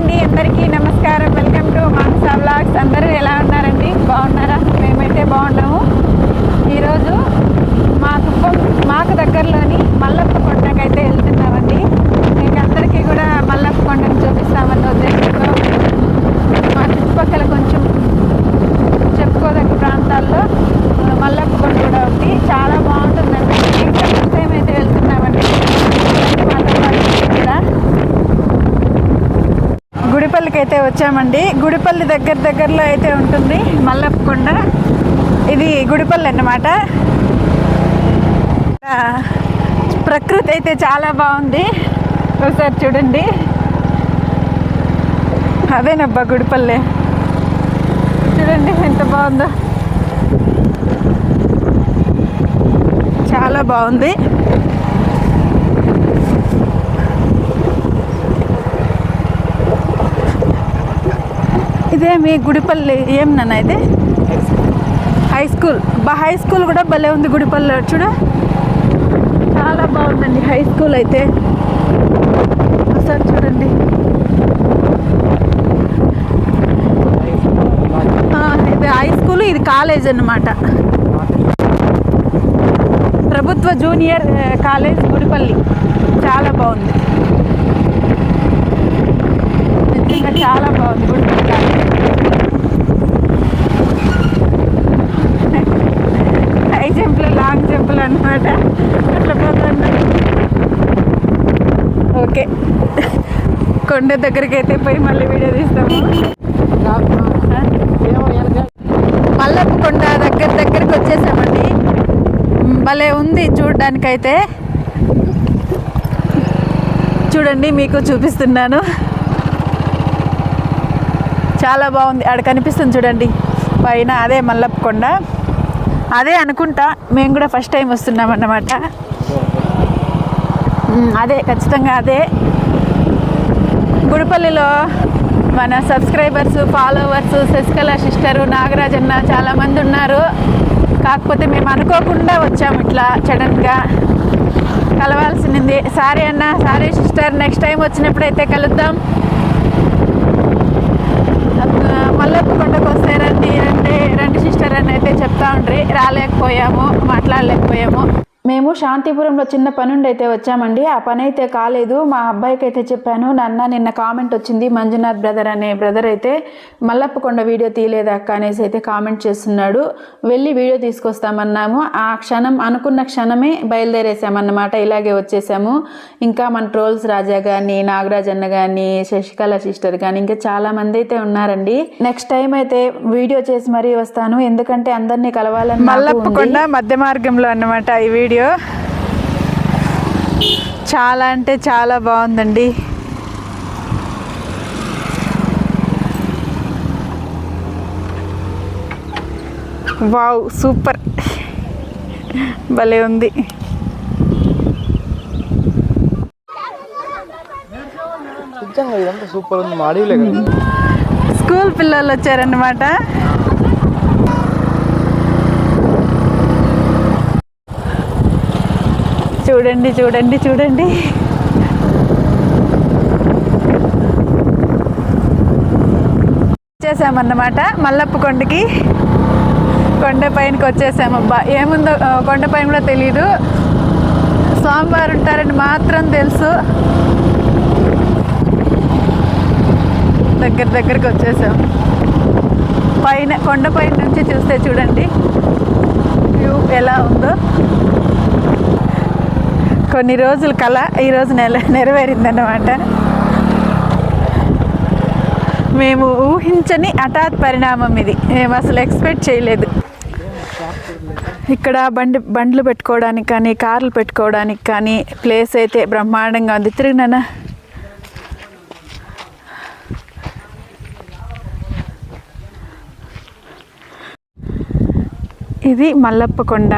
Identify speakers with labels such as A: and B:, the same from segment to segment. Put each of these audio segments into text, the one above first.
A: అండి అందరికీ నమస్కారం వెల్కమ్ టు మానసా బ్లాగ్స్ అందరూ ఎలా ఉన్నారండి బాగున్నారా మేమైతే బాగున్నాము ఈరోజు మా కుప్పం మాకు దగ్గరలోని మల్లప్ప కొండకైతే వెళ్తున్నామండి మీకు అందరికీ కూడా మల్లప్ప కొండను చూపిస్తామన్న ఉద్దేశంతో మా చుట్టుపక్కల కొంచెం చెప్పుకోదగ్గ ప్రాంతాల్లో ఆ, మల్లప్ప కొండ కూడా ఉంది చాలా బాగుంటుందండి ఇంకా ఫస్ట్ టైం అయితే వెళ్తున్నామండి మాతో పాటు మీరు కూడా గుడిపల్లికి అయితే వచ్చామండి. గుడిపల్లి దగ్గర దగ్గరలో అయితే ఉంటుంది మల్లప్పకొండ. ఇది గుడిపల్లి అన్నమాట. ప్రకృతి అయితే చాలా బాగుంది. ఒకసారి చూడండి. అదేనబ్బా గుడిపల్లి. చూడండి ఎంత బాగుందో. చాలా బాగుంది. ఇదే మీ గుడిపల్లి ఏం నాన్న ఇది? హై స్కూల్ బా హై స్కూల్ కూడా భలే ఉంది గుడిపల్లి చూడ. చాలా బాగుందండి హై స్కూల్ అయితే. ఒకసారి చూడండి. ఇది హై స్కూల్ ఇది కాలేజ్ అన్నమాట. ప్రభుత్వ జూనియర్ కాలేజ్ గుడిపల్లి. చాలా బాగుంది. నిజంగా చాలా బాగుంది. గుడిపల్లి కాలేజ్. హై జంప్లు లాంగ్ జంప్లు అనమాట అట్లా పోతున్నాయి ఓకే. కొండ దగ్గరికి అయితే పోయి మళ్ళీ వీడియో తీస్తాము. మల్లప్ప కొండ దగ్గర దగ్గరికి వచ్చేసామండి. భలే ఉంది చూడడానికైతే. చూడండి మీకు చూపిస్తున్నాను. చాలా బాగుంది. ఆడ కనిపిస్తుంది చూడండి. పైన అదే మల్లప్పకొండ. అదే అనుకుంటా మేము కూడా ఫస్ట్ టైం వస్తున్నాం అన్నమాట. అదే ఖచ్చితంగా అదే. గుడిపల్లిలో మన సబ్స్క్రైబర్స్ ఫాలోవర్స్ శశికళ సిస్టరు నాగరాజన్న చాలామంది ఉన్నారు. కాకపోతే మేము అనుకోకుండా వచ్చాము ఇట్లా సడన్గా. కలవాల్సింది. సారీ అన్న సారీ సిస్టర్ నెక్స్ట్ టైం వచ్చినప్పుడైతే కలుద్దాం. మల్లప్ప కొండకు వస్తే రండి అంటే రండి సిస్టర్ అని అయితే చెప్తా ఉండ్రి. రాలేకపోయాము మాట్లాడలేకపోయాము. మేము శాంతిపురంలో చిన్న పని ఉండి అయితే వచ్చామండి. ఆ పని అయితే కాలేదు. మా అబ్బాయికి అయితే చెప్పాను నాన్న నిన్న కామెంట్ వచ్చింది మంజునాథ్ బ్రదర్ అనే బ్రదర్ అయితే మల్లప్ప కొండ వీడియో తీయలేదు అక్క? అనేసి అయితే కామెంట్ చేస్తున్నాడు. వెళ్ళి వీడియో తీసుకొస్తామన్నాము. ఆ క్షణం అనుకున్న క్షణమే బయలుదేరేసామన్నమాట ఇలాగే వచ్చేసాము. ఇంకా మన ట్రోల్స్ రాజా కానీ నాగరాజ్ అన్న కానీ శశికళ సిస్టర్ కానీ ఇంకా చాలా మంది అయితే ఉన్నారండి. నెక్స్ట్ టైం అయితే వీడియో చేసి మరీ వస్తాను. ఎందుకంటే అందరినీ కలవాలని మల్లప్పకొండ మధ్య మార్గంలో అన్నమాట ఈ వీడియో చాలా అంటే చాలా బాగుందండి. Wow super. భలే ఉంది.
B: సూపర్ ఉంది
A: స్కూల్ పిల్లలు వచ్చారన్నమాట. చూడండి చూడండి చూడండి. వచ్చేసామన్నమాట మల్లప్ప కొండకి. కొండ పైనకి వచ్చేసామబ్బా ఏముందో కొండ పైన కూడా తెలీదు. స్వామివారు ఉంటారని మాత్రం తెలుసు. దగ్గర దగ్గరికి వచ్చేసాం. పైన కొండ పైన నుంచి చూస్తే చూడండి. వ్యూ ఎలా ఉందో. కొన్ని రోజుల కళ ఈరోజు నెల నెరవేరిందన్నమాట. మేము ఊహించని హఠాత్ పరిణామం ఇది. మేము అసలు ఎక్స్పెక్ట్ చేయలేదు. ఇక్కడ బండి బండ్లు పెట్టుకోవడానికి కానీ కార్లు పెట్టుకోవడానికి కానీ ప్లేస్ అయితే బ్రహ్మాండంగా ఉంది. తిరిగినానా ఇది మల్లప్ప కొండ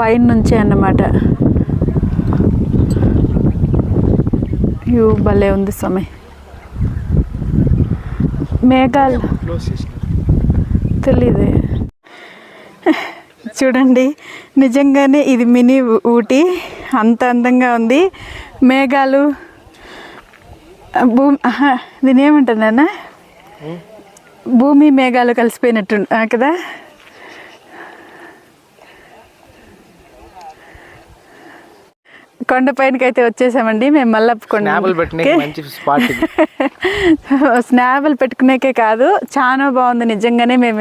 A: పైన నుంచే అన్నమాట. యూ భలే ఉంది స్వామి. మేఘాలు. తెలీదు. చూడండి నిజంగానే ఇది మినీ ఊటీ. అంత అందంగా ఉంది. మేఘాలు. భూమి దీని ఏమంటానన్నా భూమి మేఘాలు కలిసిపోయినట్టు కదా? కొండ పైనకి అయితే వచ్చేసామండి. మేము కొండ
B: స్నాపులు
A: పెట్టుకునేకే కాదు చాలా బాగుంది నిజంగానే. మేము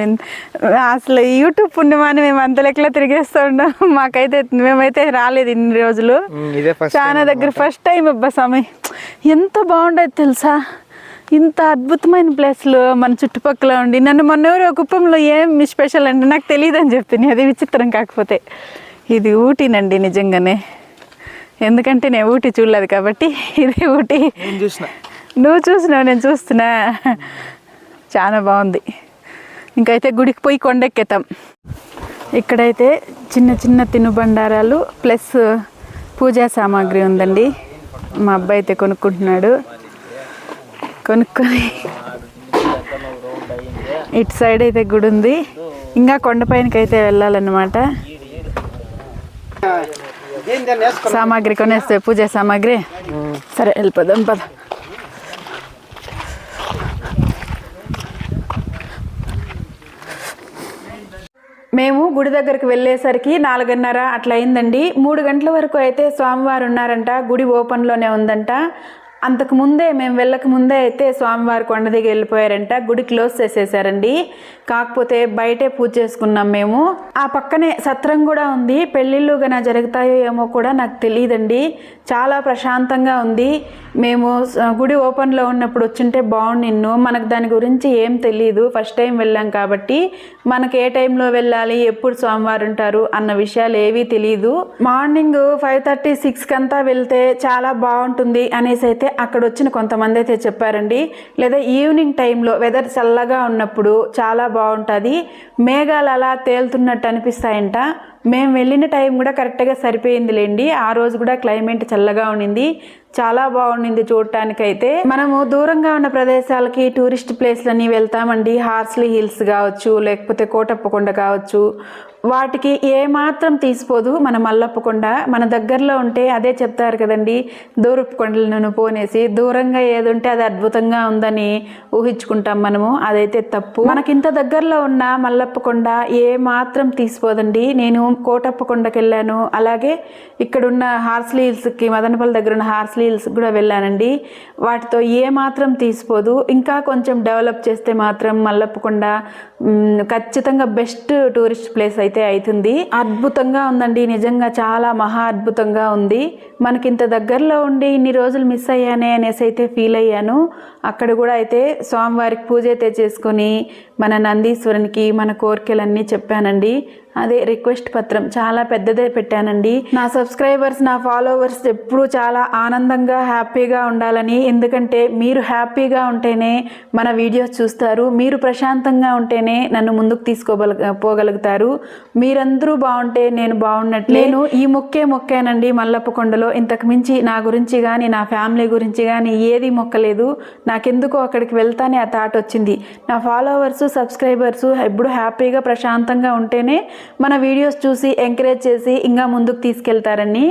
A: అసలు యూట్యూబ్ పుణ్యమాని మేము అంత లెక్కలో తిరిగేస్తూ ఉన్నాం. మాకైతే మేమైతే రాలేదు ఇన్ని రోజులు. చాలా దగ్గర ఫస్ట్ టైం అబ్బా సమయం ఎంత బాగుండేది తెలుసా? ఇంత అద్భుతమైన ప్లేస్లు మన చుట్టుపక్కల ఉండి. నన్ను మొన్న ఎవరో కుప్పంలో ఏం స్పెషల్ అంటే నాకు తెలియదు అని చెప్ತೀನಿ అది విచిత్రం కాకపోతే. ఇది ఊటీనండి నిజంగానే. ఎందుకంటే నేను ఊటీ చూడలేదు కాబట్టి ఇది ఊటీ.
B: చూసిన.
A: నువ్వు చూసినావు నేను చూస్తున్నా. చాలా బాగుంది. ఇంకైతే గుడికి పోయి కొండెక్కేతాం. ఇక్కడైతే చిన్న చిన్న తినుబండారాలు ప్లస్ పూజా సామాగ్రి ఉందండి. మా అబ్బాయి అయితే కొనుక్కుంటున్నాడు. కొనుక్కొని ఇటు సైడ్ అయితే గుడి ఉంది ఇంకా కొండపైనకి అయితే వెళ్ళాలన్నమాట. సామాగ్రి కొనేస్తే పూజా సామాగ్రి సరే వెళ్ళిపోదాం పద మేము గుడి దగ్గరికి వెళ్ళేసరికి నాలుగున్నర అట్లా అయిందండి మూడు గంటల వరకు అయితే స్వామివారు ఉన్నారంట. గుడి ఓపెన్లోనే ఉందంట. అంతకు ముందే మేము వెళ్ళక ముందే అయితే స్వామివారి కొండ దిగి వెళ్ళిపోయారంట. గుడి క్లోజ్ చేసేసారండి. కాకపోతే బయటే పూజ చేసుకున్నాం మేము. ఆ పక్కనే సత్రం కూడా ఉంది. పెళ్ళిళ్ళు గన జరుగుతాయో ఏమో కూడా నాకు తెలియదండి. చాలా ప్రశాంతంగా ఉంది. మేము గుడి ఓపెన్లో ఉన్నప్పుడు వచ్చింటే బాగుండిన్ను మనకు దాని గురించి ఏం తెలియదు ఫస్ట్ టైం వెళ్ళాం కాబట్టి మనకు ఏ టైంలో వెళ్ళాలి ఎప్పుడు స్వామివారు ఉంటారు అన్న విషయాలు ఏవీ తెలియదు మార్నింగ్ ఫైవ్ థర్టీ సిక్స్కి అంతా వెళ్తే చాలా బాగుంటుంది అనేసి అయితే అక్కడ వచ్చిన కొంతమంది అయితే చెప్పారండి లేదా ఈవినింగ్ టైంలో వెదర్ చల్లగా ఉన్నప్పుడు చాలా బాగుంటుంది మేఘాలు అలా తేలుతున్నట్టు అనిపిస్తాయంట. మేము వెళ్ళిన టైం కూడా కరెక్ట్గా సరిపోయిందిలేండి ఆ రోజు కూడా క్లైమేట్ చల్లగా ఉండింది చాలా బాగుండింది చూడటానికైతే. మనము దూరంగా ఉన్న ప్రదేశాలకి టూరిస్ట్ ప్లేస్లని వెళ్తామండి హార్స్లీ హిల్స్ కావచ్చు లేకపోతే కోటప్పకొండ కావచ్చు వాటికి ఏ మాత్రం తీసిపోదు మన మల్లప్పకొండ. మన దగ్గరలో ఉంటే అదే చెప్తారు కదండి దూరపు కొండలను పోనేసి దూరంగా ఏది ఉంటే అది అద్భుతంగా ఉందని ఊహించుకుంటాం మనము అదైతే తప్పు. మనకింత దగ్గరలో ఉన్న మల్లప్పకొండ ఏ మాత్రం తీసిపోదండి. నేను కోటప్పకొండకి వెళ్ళాను అలాగే ఇక్కడున్న హార్స్లీ హిల్స్కి మదనపల్లి దగ్గర ఉన్న హార్స్లీ హిల్స్ కూడా వెళ్ళానండి. వాటితో ఏ మాత్రం తీసిపోదు. ఇంకా కొంచెం డెవలప్ చేస్తే మాత్రం మల్లప్పకొండ ఖచ్చితంగా బెస్ట్ టూరిస్ట్ ప్లేస్ అయితే అవుతుంది అద్భుతంగా ఉందండి. నిజంగా చాలా మహా అద్భుతంగా ఉంది. మనకి ఇంత దగ్గరలో ఉండి ఇన్ని రోజులు మిస్ అయ్యానే అనేసి అయితే ఫీల్ అయ్యాను. అక్కడ కూడా అయితే స్వామివారికి పూజ అయితే చేసుకొని మన నందీశ్వరునికి మన కోరికలన్నీ చెప్పానండి. అదే రిక్వెస్ట్ పత్రం. చాలా పెద్దదే పెట్టానండి. నా సబ్స్క్రైబర్స్ నా ఫాలోవర్స్ ఎప్పుడూ చాలా ఆనందంగా హ్యాపీగా ఉండాలని. ఎందుకంటే మీరు హ్యాపీగా ఉంటేనే మన వీడియోస్ చూస్తారు. మీరు ప్రశాంతంగా ఉంటేనే నన్ను ముందుకు తీసుకోగల పోగలుగుతారు. మీరందరూ బాగుంటే నేను బాగున్నట్లు. నేను ఈ మొక్కే మొక్కానండి మల్లప్ప కొండలో. ఇంతకు మించి నా గురించి కానీ నా ఫ్యామిలీ గురించి కానీ ఏది మొక్కలేదు. నాకెందుకో అక్కడికి వెళ్తానే ఆ థాట్ వచ్చింది. నా ఫాలోవర్స్ సబ్స్క్రైబర్స్ ఎప్పుడు హ్యాపీగా ప్రశాంతంగా ఉంటేనే మన వీడియోస్ చూసి ఎంకరేజ్ చేసి ఇంకా ముందుకు తీసుకెళ్తారని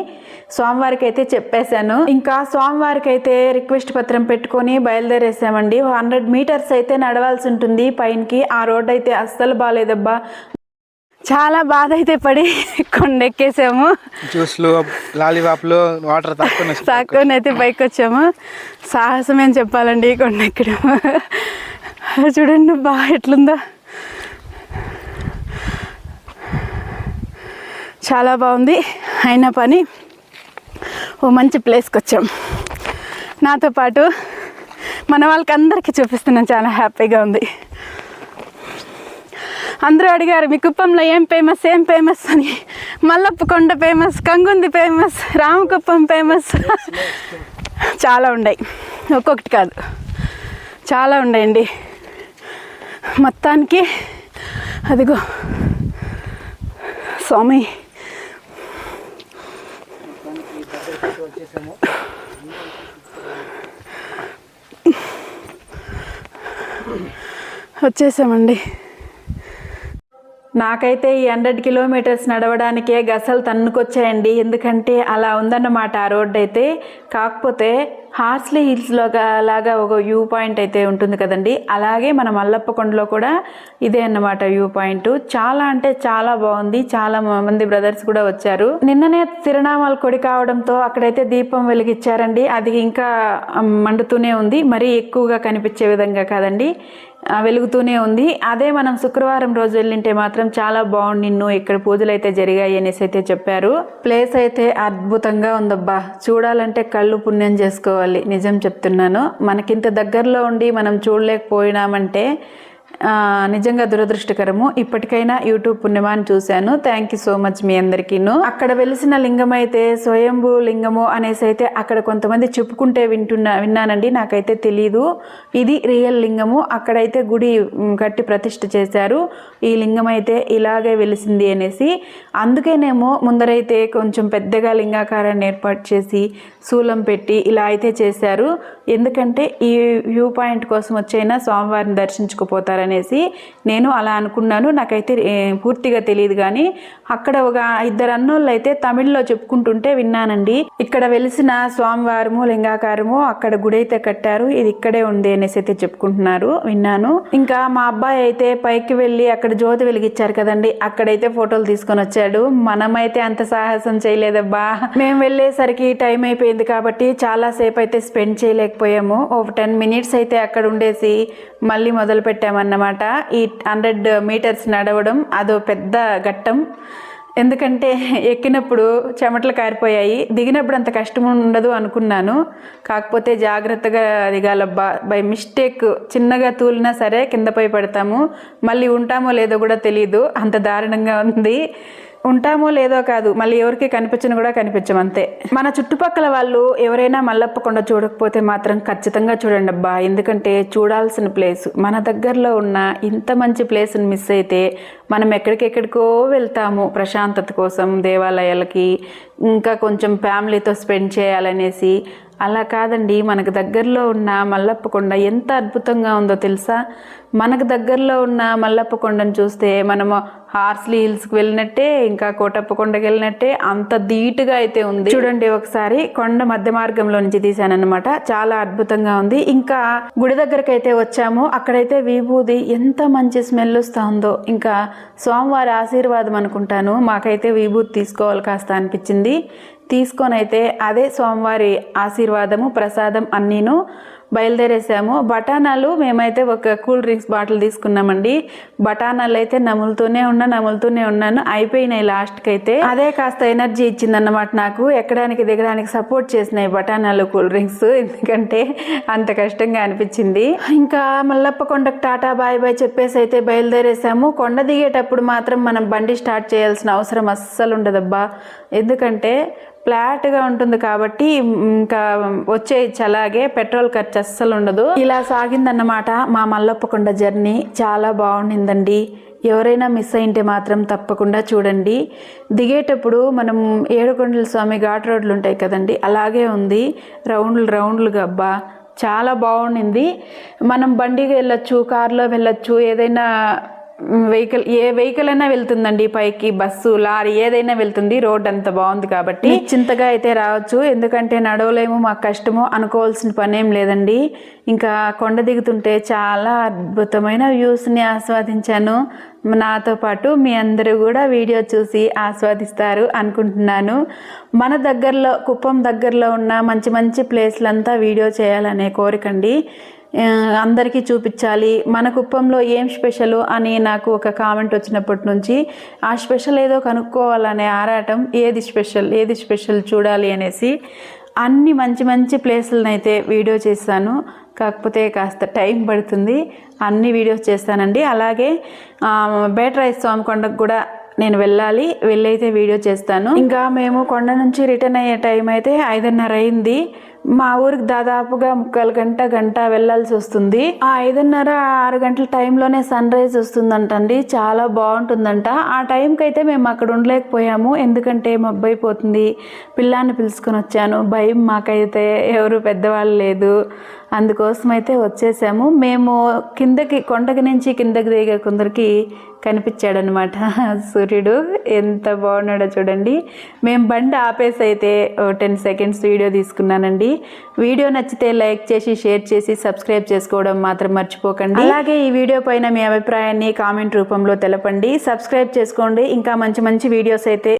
A: స్వామివారికి అయితే చెప్పేశాను. ఇంకా స్వామివారికి అయితే రిక్వెస్ట్ పత్రం పెట్టుకొని బయలుదేరేసామండి. హండ్రెడ్ మీటర్స్ అయితే నడవాల్సి ఉంటుంది పైనకి. ఆ రోడ్ అయితే అస్సలు బాగాలేదబ్బా చాలా బాధ అయితే పడి కొండెక్కేసాము.
B: జ్యూస్లు లాలీపాప్లు వాటర్ తక్కువ
A: సాకొని అయితే పైకి వచ్చాము సాహసం ఏం చెప్పాలండి ఈ కొండ ఎక్కడం చూడండి బాగా ఎట్లుందో. చాలా బాగుంది. అయిన పని ఓ మంచి ప్లేస్కి వచ్చాం. నాతో పాటు మన వాళ్ళకి అందరికీ చూపిస్తున్నాం చాలా హ్యాపీగా ఉంది. అందరూ అడిగారు మీ కుప్పంలో ఏం ఫేమస్ ఏం ఫేమస్? అని. Mallappa Konda famous Kangundi famous Ramakuppam famous. చాలా ఉన్నాయి. ఒక్కొక్కటి కాదు. చాలా ఉన్నాయండి. మొత్తానికి అదిగో స్వామి. వచ్చేసామండి. నాకైతే ఈ హండ్రెడ్ కిలోమీటర్స్ నడవడానికే గసలు తన్నుకొచ్చాయండి. ఎందుకంటే అలా ఉందన్నమాట ఆ రోడ్డు అయితే. కాకపోతే హార్స్లీ హిల్స్లో లాగా ఒక వ్యూ పాయింట్ అయితే ఉంటుంది కదండి. అలాగే మన మల్లప్పకొండలో కూడా ఇదే అన్నమాట వ్యూ పాయింట్. చాలా అంటే చాలా బాగుంది. చాలా మంది బ్రదర్స్ కూడా వచ్చారు. నిన్ననే తిరునామాలు కొడి కావడంతో అక్కడైతే దీపం వెలిగిచ్చారండి అది ఇంకా మండుతూనే ఉంది. మరీ ఎక్కువగా కనిపించే విధంగా కాదండి. వెలుగుతూనే ఉంది. అదే మనం శుక్రవారం రోజు వెళ్ళింటే మాత్రం చాలా బాగుంది నిన్ను ఇక్కడ పూజలు అయితే జరిగాయి అనేసి అయితే చెప్పారు. ప్లేస్ అయితే అద్భుతంగా ఉందబ్బా. చూడాలంటే కళ్ళు పుణ్యం చేసుకోవాలి. నిజం చెప్తున్నాను. మనకింత దగ్గరలో ఉండి మనం చూడలేకపోయినామంటే నిజంగా దురదృష్టకరము. ఇప్పటికైనా యూట్యూబ్ పుణ్యమాన్ని చూశాను. థ్యాంక్ యూ సో మచ్ మీ అందరికీను. అక్కడ వెలిసిన లింగం అయితే స్వయంభూ లింగము అనేసి అయితే అక్కడ కొంతమంది చెప్పుకుంటే వింటున్నా విన్నానండి. నాకైతే తెలీదు. ఇది రియల్ లింగము. అక్కడైతే గుడి కట్టి ప్రతిష్ఠ చేశారు. ఈ లింగం అయితే ఇలాగే వెలిసింది అనేసి. అందుకేనేమో ముందరైతే కొంచెం పెద్దగా లింగాకారాన్ని ఏర్పాటు చేసి శూలం పెట్టి ఇలా అయితే చేశారు. ఎందుకంటే ఈ వ్యూ పాయింట్ కోసం వచ్చైనా స్వామివారిని దర్శించుకుపోతారనేసి నేను అలా అనుకున్నాను. నాకైతే పూర్తిగా తెలియదు కానీ అక్కడ ఒక ఇద్దరు అన్నోళ్ళు అయితే తమిళ్ళో చెప్పుకుంటుంటే విన్నానండి. ఇక్కడ వెలిసిన స్వామివారము లింగాకారము అక్కడ గుడి అయితే కట్టారు. ఇది ఇక్కడే ఉంది అనేసి అయితే చెప్పుకుంటున్నారు. విన్నాను. ఇంకా మా అబ్బాయి అయితే పైకి వెళ్ళి అక్కడ జ్యోతి వెలిగించారు కదండి. అక్కడైతే ఫోటోలు తీసుకొని వచ్చాడు. మనమైతే అంత సాహసం చేయలేదబ్బా. మేము వెళ్ళేసరికి టైం అయిపోయింది కాబట్టి చాలా సేపు అయితే స్పెండ్ చేయలేక చేయలేకపోయాము. ఒక టెన్ మినిట్స్ అయితే అక్కడ ఉండేసి మళ్ళీ మొదలు పెట్టామన్నమాట. ఈ హండ్రెడ్ మీటర్స్ నడవడం అదో పెద్ద ఘట్టం. ఎందుకంటే ఎక్కినప్పుడు చెమటలు కారిపోయాయి. దిగినప్పుడు అంత కష్టం ఉండదు అనుకున్నాను. కాకపోతే జాగ్రత్తగా దిగాలబ్బా. బై మిస్టేక్ చిన్నగా తూలినా సరే కిందపై పడతాము. మళ్ళీ ఉంటామో లేదో కూడా తెలియదు అంత దారుణంగా ఉంది. ఉంటామో లేదో కాదు మళ్ళీ ఎవరికి కనిపించను కూడా కనిపించం అంతే. మన చుట్టుపక్కల వాళ్ళు ఎవరైనా మల్లప్పకొండ చూడకపోతే మాత్రం ఖచ్చితంగా చూడండి అబ్బా. ఎందుకంటే చూడాల్సిన ప్లేస్ మన దగ్గరలో ఉన్న ఇంత మంచి ప్లేస్ని మిస్ అయితే మనం ఎక్కడికెక్కడికో వెళ్తాము ప్రశాంతత కోసం దేవాలయాలకి ఇంకా కొంచెం ఫ్యామిలీతో స్పెండ్ చేయాలనేసి. అలా కాదండి మనకు దగ్గరలో ఉన్న మల్లప్పకొండ ఎంత అద్భుతంగా ఉందో తెలుసా? మనకు దగ్గరలో ఉన్న మల్లప్ప కొండను చూస్తే మనము హార్స్లీ హిల్స్కి వెళ్ళినట్టే ఇంకా కోటప్పకొండకి వెళ్ళినట్టే అంత ధీటుగా అయితే ఉంది. చూడండి ఒకసారి కొండ మధ్య మార్గంలో నుంచి తీశానమాట చాలా అద్భుతంగా ఉంది. ఇంకా గుడి దగ్గరకు అయితే వచ్చాము. అక్కడైతే విభూది ఎంత మంచి స్మెల్ వస్తూ ఉందో ఇంకా సోమవారి ఆశీర్వాదం అనుకుంటాను. మాకైతే విభూతి తీసుకోవాలి కాస్త అనిపించింది. తీసుకొని అయితే అదే సోమవారి ఆశీర్వాదము ప్రసాదం అన్నీను బయలుదేరేసాము. బఠానాలు మేమైతే ఒక కూల్ డ్రింక్స్ బాటిల్ తీసుకున్నామండి. బఠానాలు అయితే నములుతూనే ఉన్నా నములుతూనే ఉన్నాను. అయిపోయినాయి లాస్ట్కి అయితే అదే కాస్త ఎనర్జీ ఇచ్చిందన్నమాట నాకు. ఎక్కడానికి దిగడానికి సపోర్ట్ చేసినాయి బఠానాలు కూల్ డ్రింక్స్. ఎందుకంటే అంత కష్టంగా అనిపించింది. ఇంకా మల్లప్ప కొండకు టాటా బాయ్ బాయ్ చెప్పేసి అయితే బయలుదేరేసాము. కొండ దిగేటప్పుడు మాత్రం మనం బండి స్టార్ట్ చేయాల్సిన అవసరం అస్సలు ఉండదబ్బా. ఎందుకంటే ఫ్లాట్గా ఉంటుంది కాబట్టి ఇంకా వచ్చే అలాగే పెట్రోల్ ఖర్చు అస్సలు ఉండదు. ఇలా సాగిందన్నమాట మా మల్లప్పకొండ జర్నీ. చాలా బాగుండిందండి. ఎవరైనా మిస్ అయింటే మాత్రం తప్పకుండా చూడండి. దిగేటప్పుడు మనం ఏడుకొండల స్వామి ఘాట్ రోడ్లు ఉంటాయి కదండి అలాగే ఉంది. రౌండ్లు రౌండ్లు గబ్బా చాలా బాగుండింది. మనం బండిగా వెళ్ళొచ్చు కార్లో వెళ్ళొచ్చు ఏదైనా వెహికల్ ఏ వెహికల్ అయినా వెళ్తుందండి పైకి బస్సు లారీ ఏదైనా వెళ్తుంది రోడ్ అంత బాగుంది కాబట్టి. చింతగా అయితే రావచ్చు ఎందుకంటే నడవలేము మాకు కష్టము అనుకోవాల్సిన పని ఏం లేదండి. ఇంకా కొండ దిగుతుంటే చాలా అద్భుతమైన వ్యూస్ని ఆస్వాదించాను. నాతో పాటు మీ అందరూ కూడా వీడియో చూసి ఆస్వాదిస్తారు అనుకుంటున్నాను. మన దగ్గరలో కుప్పం దగ్గరలో ఉన్న మంచి మంచి ప్లేస్లంతా వీడియో చేయాలనే కోరికండి. అందరికీ చూపించాలి. మన కుప్పంలో ఏం స్పెషల్ అని నాకు ఒక కామెంట్ వచ్చినప్పటి నుంచి ఆ స్పెషల్ ఏదో కనుక్కోవాలనే ఆరాటం ఏది స్పెషల్ ఏది స్పెషల్ చూడాలి అనేసి అన్ని మంచి మంచి ప్లేసులను అయితే వీడియో చేస్తాను కాకపోతే కాస్త టైం పడుతుంది. అన్ని వీడియోస్ చేస్తానండి. అలాగే బేటరాయి స్వామి కొండకు కూడా నేను వెళ్ళాలి. వెళ్ళైతే వీడియో చేస్తాను. ఇంకా మేము కొండ నుంచి రిటర్న్ అయ్యే టైం అయితే ఐదున్నర అయింది. మా ఊరికి దాదాపుగా ముక్కలు గంట గంట వెళ్ళాల్సి వస్తుంది. ఆ ఐదున్నర ఆరు గంటల టైంలోనే సన్ రైజ్ వస్తుందంటండి. చాలా బాగుంటుందంట. ఆ టైంకి అయితే మేము అక్కడ ఉండలేకపోయాము. ఎందుకంటే మబ్బైపోతుంది పిల్లాన్ని పిలుచుకొని వచ్చాను. భయం మాకైతే. ఎవరు పెద్దవాళ్ళు లేదు. అందుకోసం అయితే వచ్చేసాము. మేము కిందకి కొండకి నుంచి కిందకి దిగే కొందరికి కనిపించాడనమాట సూర్యుడు. ఎంత బాగున్నాడో చూడండి. మేము బండి ఆపేసి అయితే టెన్ సెకండ్స్ వీడియో తీసుకున్నానండి. వీడియో నచ్చితే లైక్ చేసి షేర్ చేసి సబ్స్క్రైబ్ చేసుకోవడం మాత్రం మర్చిపోకండి. అలాగే ఈ వీడియో పైన మీ అభిప్రాయాన్ని కామెంట్ రూపంలో తెలపండి. సబ్స్క్రైబ్ చేసుకోండి. ఇంకా మంచి మంచి వీడియోస్ అయితే